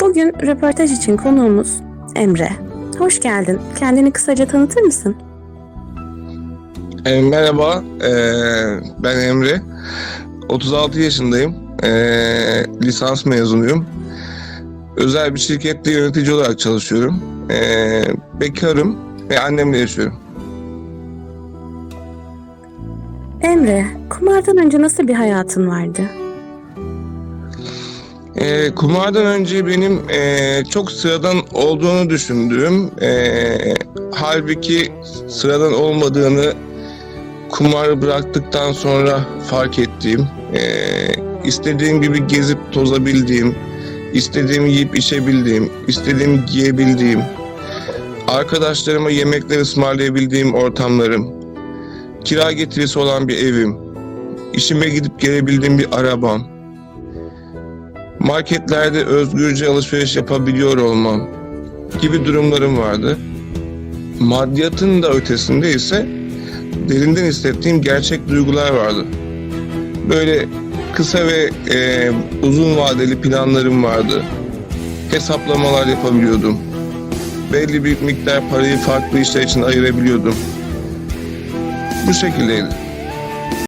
Bugün röportaj için konuğumuz Emre. Hoş geldin. Kendini kısaca tanıtır mısın? E, merhaba, e, ben Emre. 36 yaşındayım. E, lisans mezunuyum. Özel bir şirkette yönetici olarak çalışıyorum. E, bekarım ve annemle yaşıyorum. Emre, kumardan önce nasıl bir hayatın vardı? E, kumardan önce benim e, çok sıradan olduğunu düşündüğüm, e, halbuki sıradan olmadığını kumarı bıraktıktan sonra fark ettiğim, e, istediğim gibi gezip tozabildiğim, istediğimi yiyip içebildiğim, istediğimi giyebildiğim, arkadaşlarıma yemekler ısmarlayabildiğim ortamlarım, kira getirisi olan bir evim, işime gidip gelebildiğim bir arabam, marketlerde özgürce alışveriş yapabiliyor olmam gibi durumlarım vardı. Maddiyatın da ötesinde ise derinden hissettiğim gerçek duygular vardı. Böyle kısa ve e, uzun vadeli planlarım vardı. Hesaplamalar yapabiliyordum. Belli bir miktar parayı farklı işler için ayırabiliyordum. Bu şekildeydi.